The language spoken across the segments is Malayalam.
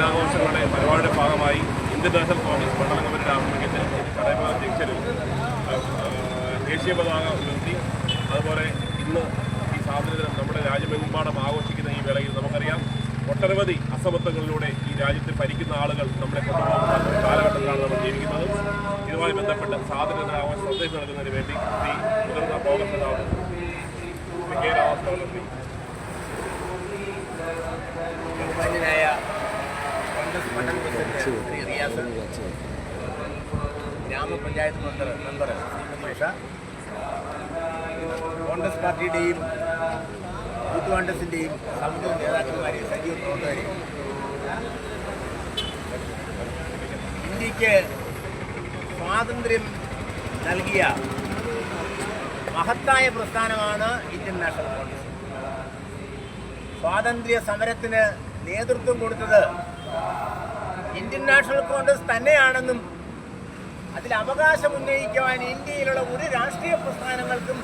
ദിനാഘോഷങ്ങളുടെ പരിപാടിയുടെ ഭാഗമായി ഇന്ത്യൻ നാഷണൽ കോൺഗ്രസ് മണ്ഡലം കമ്മിറ്റിയുടെ ആഭിമുഖ്യത്തിൽ കടയപ്പ അധ്യക്ഷരും ദേശീയ പതാക ഉയർത്തി. അതുപോലെ ഇന്ന് ഈ സ്വാതന്ത്ര്യദിനം നമ്മുടെ രാജ്യമെമ്പാടും ആഘോഷിക്കുന്ന ഈ വേളയിൽ നമുക്കറിയാം ഒട്ടനവധി അസമത്വങ്ങളിലൂടെ ഈ രാജ്യത്തെ ഭരിക്കുന്ന ആളുകൾ നമ്മളെ കൊണ്ടുപോകുന്ന കാലഘട്ടത്തിലാണ് നമ്മൾ ജീവിക്കുന്നത്. ഇതുമായി ബന്ധപ്പെട്ട് സ്വാതന്ത്ര്യദിന ആഘോഷം സന്ദേശം നൽകുന്നതിന് വേണ്ടി ശ്രീ മുതിർന്ന കോൺഗ്രസ് നേതാവ് കെ രാമസ്വാമി ഗ്രാമപഞ്ചായത്ത് മെമ്പർ മെമ്പർ ശ്രീമതി കോൺഗ്രസ് പാർട്ടിയുടെയും യൂത്ത് കോൺഗ്രസിന്റെയും സമുദ്ര നേതാക്കന്മാരെയും സജീവ പ്രവർത്തകരെയും ഇന്ത്യയ്ക്ക് സ്വാതന്ത്ര്യം നൽകിയ മഹത്തായ പ്രസ്ഥാനമാണ് ഇന്ത്യൻ നാഷണൽ കോൺഗ്രസ്. സ്വാതന്ത്ര്യ സമരത്തിന് നേതൃത്വം കൊടുത്തത് ഇന്ത്യൻ നാഷണൽ കോൺഗ്രസ് തന്നെയാണെന്നും അതിൽ അവകാശം ഉന്നയിക്കുവാൻ ഇന്ത്യയിലുള്ള ഒരു രാഷ്ട്രീയ പ്രസ്ഥാനങ്ങൾക്കും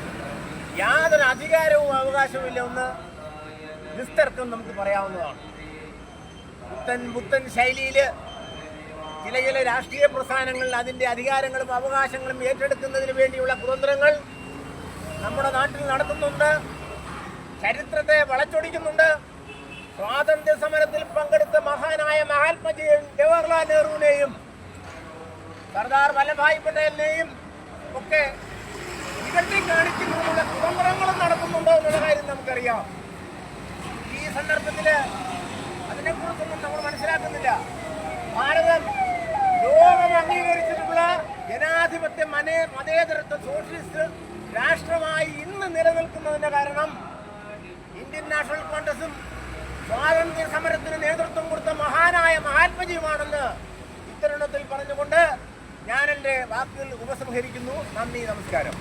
യാതൊരു അധികാരവും അവകാശവുമില്ല എന്ന് നിസ്തർക്കം നമുക്ക് പറയാവുന്നതാണ്. പുത്തൻ പുത്തൻ ശൈലിയിൽ ചില ചില രാഷ്ട്രീയ പ്രസ്ഥാനങ്ങൾ അതിന്റെ അധികാരങ്ങളും അവകാശങ്ങളും ഏറ്റെടുക്കുന്നതിന് വേണ്ടിയുള്ള കുതന്ത്രങ്ങൾ നമ്മുടെ നാട്ടിൽ നടത്തുന്നുണ്ട്. ചരിത്രത്തെ വളച്ചൊടിക്കുന്നുണ്ട്. സ്വാതന്ത്ര്യ സമരത്തിൽ പങ്കെടുത്ത മഹാനായ മഹാത്മജിയും ജവഹർലാൽ നെഹ്റുവിനെയും സർദാർ വല്ലഭായ് പട്ടേലിനെയും ഒക്കെ ഇവരുടെ കാണിക്കുന്നതിനുള്ള കുതന്ത്രങ്ങളും നടക്കുന്നുണ്ടോ എന്നുള്ള കാര്യം നമുക്കറിയാം. ഈ സന്ദർഭത്തിൽ അതിനെക്കുറിച്ചൊന്നും നമ്മൾ മനസ്സിലാക്കുന്നില്ല. ഭാരതം ലോകം അംഗീകരിച്ചിട്ടുള്ള ജനാധിപത്യ മനേ മതേതരത്വ സോഷ്യലിസ്റ്റ് രാഷ്ട്രമായി ഇന്ന് നിലനിൽക്കുന്നതിന്റെ കാരണം ഇന്ത്യൻ നാഷണൽ കോൺഗ്രസും സ്വാതന്ത്ര്യ സമരത്തിന് നേതൃത്വം കൊടുത്ത മഹാനായ മഹാത്മജിയുമാണെന്ന് ഇത്തരുണത്തിൽ പറഞ്ഞുകൊണ്ട് ഞാൻ എന്റെ വാക്കുകൾ ഉപസംഹരിക്കുന്നു. നന്ദി നമസ്കാരം.